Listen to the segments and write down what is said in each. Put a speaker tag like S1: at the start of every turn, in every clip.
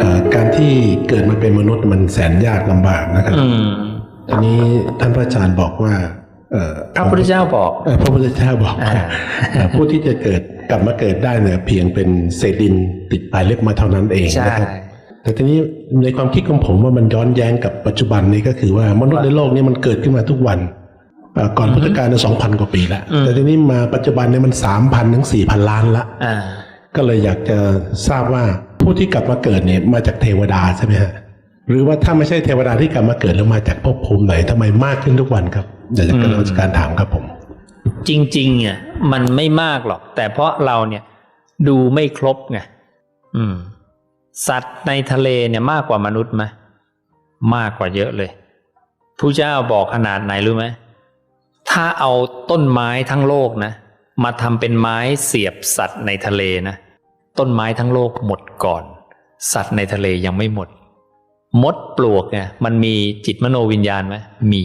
S1: เอ่อการที่เกิดมาเป็นมนุษย์มันแสนยากลำบากนะครับ
S2: อืม
S1: ทีนี้ท่านพระอาจารย์บอกว่าเอ่อ
S2: พระพุทธเจ้าบอก
S1: เอ่อพระพุทธเจ้าบอกว่า
S2: อ่า
S1: เอ่อผู้ที่จะเกิดกลับมาเกิดได้เนี่ยเพียงเป็นเศษดินติดปลายเล็บมาเท่านั้นเอง
S2: ใช่
S1: นะครับแต่ทีนี้ในความคิดของผมว่ามันย้อนแย้งกับปัจจุบันนี้ก็คือว่ามนุษย์ในโลกนี้มันเกิดขึ้นมาทุกวันเอ่อก่อนพุทธกาลเนี่ยสองพันกว่าปีแล้ว
S2: อืม
S1: แต่ทีนี้มาปัจจุบันเนี่ยมันสามพันถึงสี่พันล้านละ
S2: อ่า
S1: ก็เลยอยากจะทราบว่า ผู้ที่กลับมาเกิดเนี่ยมาจากเทวดาใช่ไหมฮะหรือว่าถ้าไม่ใช่เทวดาที่กลับมาเกิดแล้วมาจากภพภูมิไหนทำไมมากขึ้นทุกวันครับอยากจะกราบการถามครับผม
S2: จริงๆเนี่ยมันไม่มากหรอก แต่เพราะเราเนี่ยดูไม่ครบไงอืม สัตว์ในทะเลเนี่ยมากกว่ามนุษย์ไหมมากกว่าเยอะเลยผู้เจ้าบอกขนาดไหนรู้ไหมถ้าเอาต้นไม้ทั้งโลกนะ มาทำเป็นไม้เสียบสัตว์ในทะเลนะ ต้นไม้ทั้งโลกหมดก่อน สัตว์ในทะเลยังไม่หมด มดปลวกเนี่ยมันมีจิตมโนวิญญาณไหมมี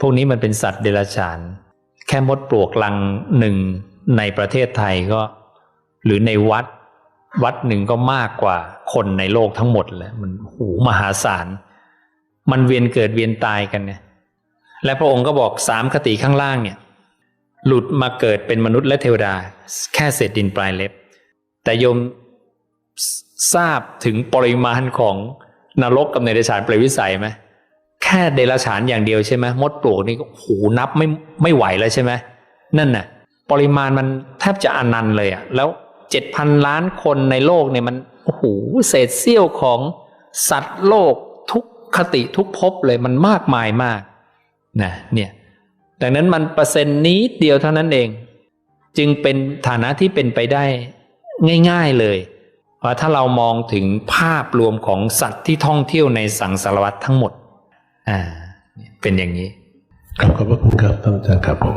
S2: พวกนี้มันเป็นสัตว์เดรัจฉาน แค่มดปลวกลังหนึ่งในประเทศไทยก็ หรือในวัด วัดหนึ่งก็มากกว่าคนในโลกทั้งหมดเลยมันหูมหาศาลมันเวียนเกิดเวียนตายกันเนี่ยและพระองค์ก็บอกสามคติข้างล่างเนี่ย หลุดมาเกิดเป็นมนุษย์และเทวดา แค่เศษดินปลายเล็บ แต่โยมทราบถึงปริมาณของนรกกับเนรชานเปรตวิสัยไหมแค่เดรัจฉานอย่างเดียวใช่ไหมมดปลวกนี่ก็โหนับไม่ไม่ไหวแล้วใช่ไหมนั่นน่ะ ปริมาณมันแทบจะอนันต์เลยอะแล้วเจ็ดพันล้านคนในโลกเนี่ยมันโอ้โหเศษเสี้ยวของสัตว์โลกทุกคติทุกภพเลยมันมากมายมากนะเนี่ยดังนั้นมันเปอร์เซ็นต์นี้เดียวเท่านั้นเอง จึงเป็นฐานะที่เป็นไปได้ ง่ายๆเลยเพราะถ้าเรามองถึงภาพรวมของสัตว์ที่ท่องเที่ยวในสังสารวัตทั้งหมด อ่า เป็นอย่างนี้
S1: ขอบพระคุณครับท่านอาจารย์ครับผม